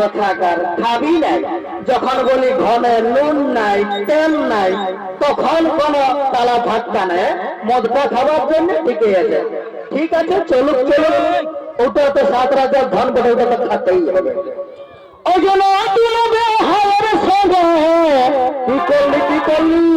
কোথাকার খাবি নাই। যখন বলি নুন নাই, তেল নাই, তখন কোন তালা ধাক্কা মদটা খাবার জন্য ঠিকই আছে। ঠিক আছে, চলুক চলুক। ওটা তো সাত রাজার ধন বটে ওটা তো খাতেই হবে। ওই জন্য অতুল হাওয়ার সঙ্গে। কি করলি কি করলি?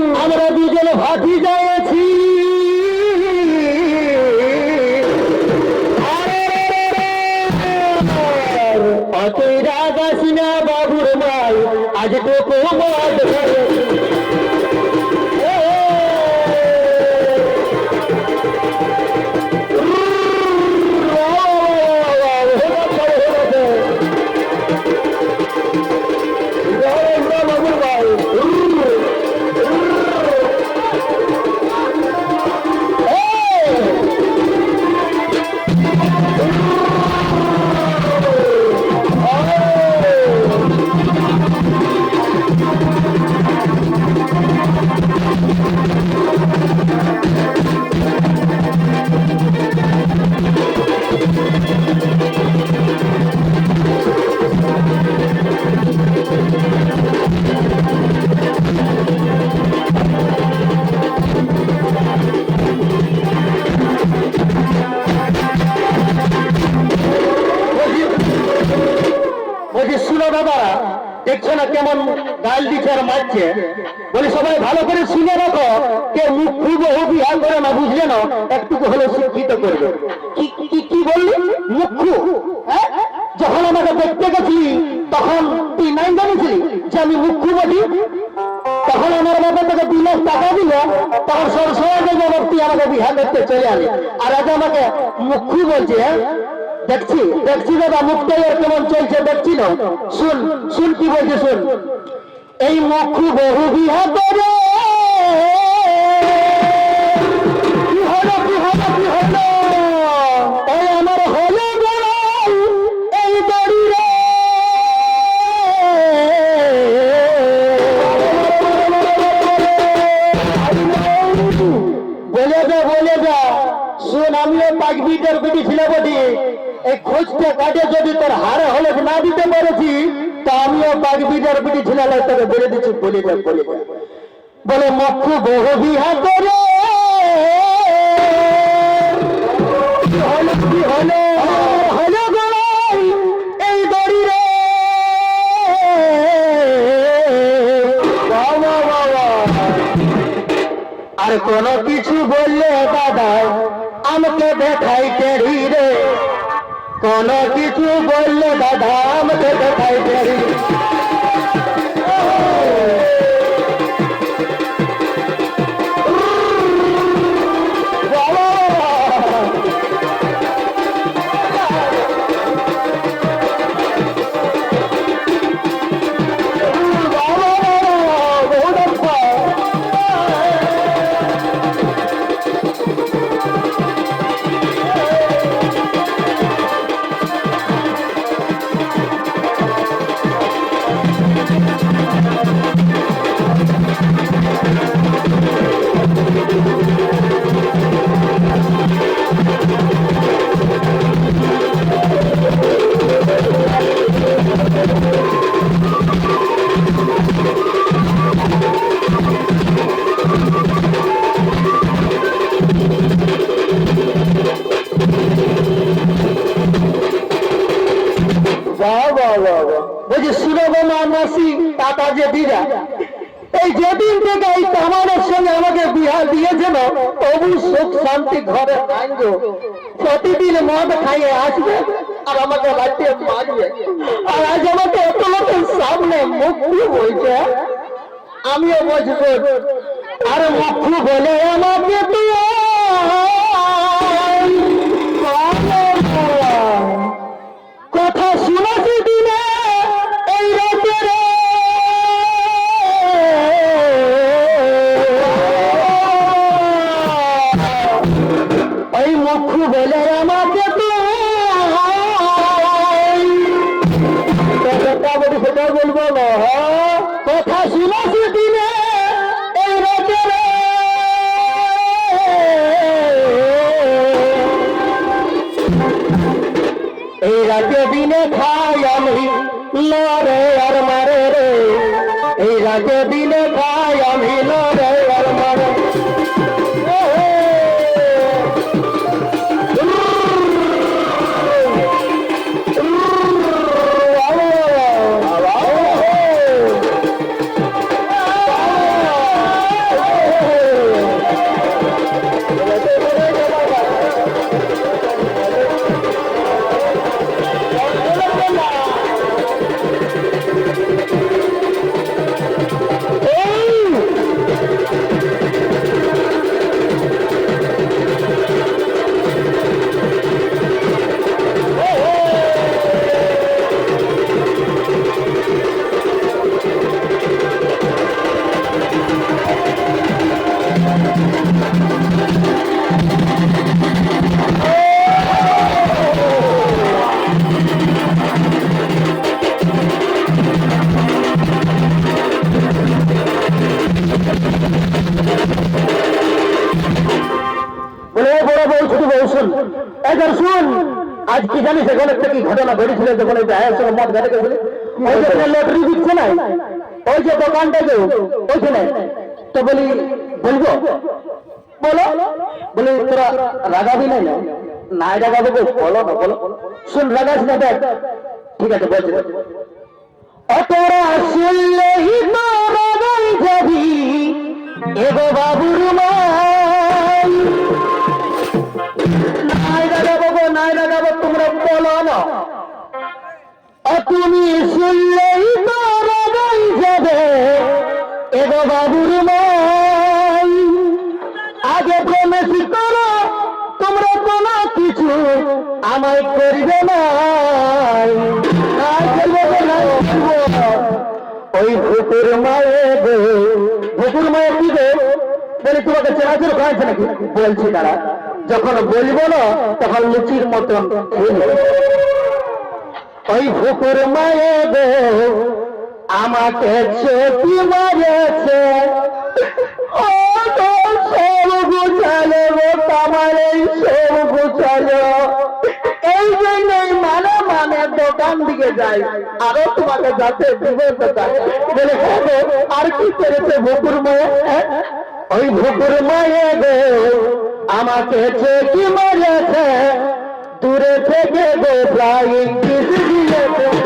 শুনো দাদারা দেখছ না কেমন গাল দিচ্ছে মারছে? বলি, সবাই ভালো করে শুনে রাখো, কে মুখ খুব বিহার করে না বুঝলে না, একটুকু হলে শিক্ষিত করবে। কি কি বললি? মুখ্যু হ্যাঁ? যখন আমাকে দেখতে গেছিলি, তখন তুই নাই জানিছিলি যে আমি মুখ্যু বলি তখন আমার বাবা তোকে দুই লাখ টাকা দিল, তখন তুই আমাকে বিহার করতে চলে আলি। আর আজ আমাকে মুখ্যু বলছে হ্যাঁ? দেখছি দেখছি দাদা, মুখটাই কেমন চলছে, দেখছি না। শুন শুন কি বলছে, শুন। এই মুখু বহু বিহা কি হলো কি হলো কি হলো? এই খোঁজটা কাটে যদি তোর হারে হলে না দিতে পেরেছি, তা আমিও মিটার বেটি ছিল তোকে বলে দিচ্ছি, বলে যা বলে যা বলে, মক্ষু বহু, বিহা করে হলো কিছু বললে দাদা আমাকে দেখাই টেরি রে? কোন কিছু বললে দাদা আমাকে দেখাই মাসি টাকা যে দিদা। এই যেদিন থেকে এই কামানের সঙ্গে আমাকে বিহার দিয়েছিল, তবু সুখ শান্তি ঘরে থাকব প্রতিদিন মদ খাইয়ে আসবে আর আমাকে রাতে মারবে। আর আজ আমাকে এত লোকের সামনে মুক্তি হয়েছে, আমিও মজবুত আর মুখু বলে আমাকে তুই আমাকে সেটা বলব না হ্যাঁ? কথা শুনেছি দিনে এই রাতে এই রাতে দিনে খাই আমি লড়ে আর মারে রে। এই রাজে দিনে খাই ঘটনা ঘটেছিল যখন এই ভাইয়ের সঙ্গে মদ ঘাটে গেছিল ওই যে লটারি দিচ্ছে না ওই যে দোকানটা যে, ওইখানে। তো বলি, বলব? বলো। বলি, তোরা রাগাবি নাই না? নাই রাগাবো বলো না, বলো। শুন, রাগাস না, দেখ। ঠিক আছে, বলছি। অতরা যাবি বাবুর নাই লাগাবো গো, নাই লাগাবো তোমরা বলো না। তুমি শুনলেই তো রাগাই যাবে এগো বাবুর আগে প্রমেশ করো তোমরা কোনো কিছু আমায় করবে না। ওই ভুকুর মায়ে গো ভুকুর মায়ে কি গো বলে, তোমাকে চেনাচুর খাওয়াচ্ছে নাকি বলছি তারা যখন বলব না, তখন লুচির মতন। ওই ভুকুর মায়ে গো, আমাকে চোখি মারেছে। গো এই মানে মানে দোকান দিকে আরও যাতে হ্যাঁ আর কি করেছে ভুকুর হ্যাঁ? ওই ভুকুর মায়ে আমাকে চোখি মারেছে। দূরে থেকে গো ফ্লাইং কিস দিয়েছে।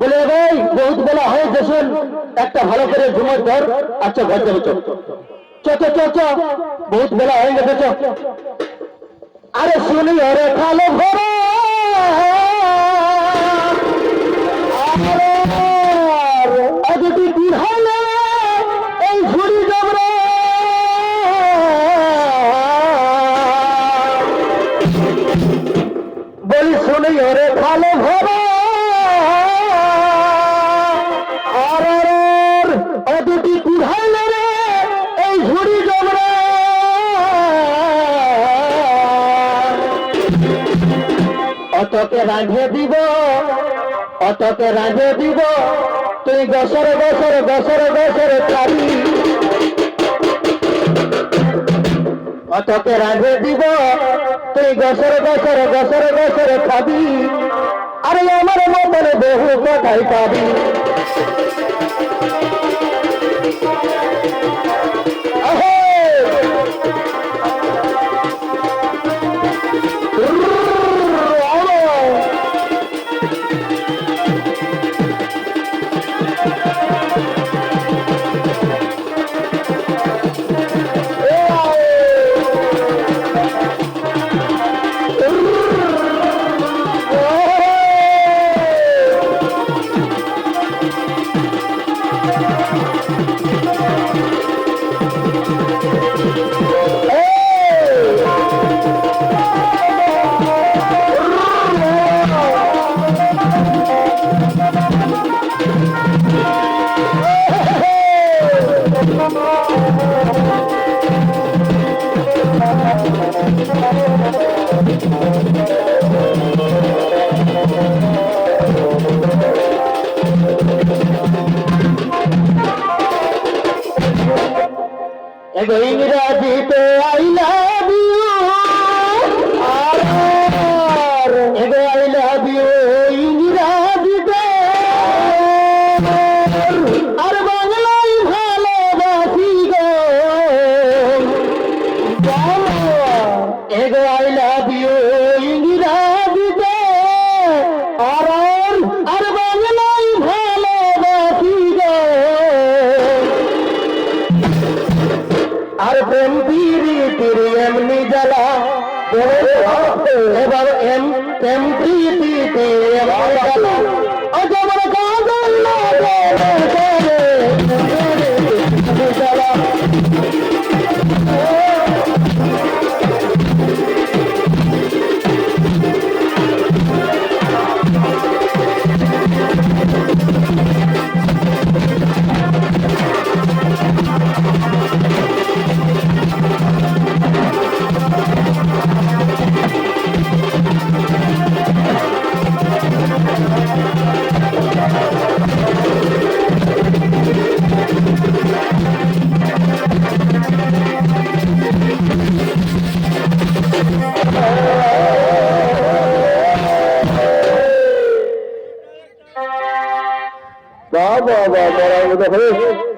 বলে ভাই, বহুত বেলা হয় গেছেন একটা ভালো করে ঘুমের ধর আচ্ছা ঘর যাবে, চল। চো চো চো চো, বহুত বেলা হয়ে গেছে, চো। আরে শুনি, ওরে ভালো ঘর অতকে রাঁধে দিব, অতকে রাঁধে দিব। তুই গসর গসর গসর গসর খাবি অতকে রাঁধে দিব, তুই গসর গসর গসর গসর খাবি আরে আমার মতন বহু কথাই পাবি। ইংরাজিতে I love you. I love you. আর প্রেম পিরিতির এমনি জ্বালা এবার এম প্রেম পিরিতিতে এমনি জ্বালা আমার কাঁদল লাগে রে, রে, রে, জ্বালা বাবা মতো হয়ে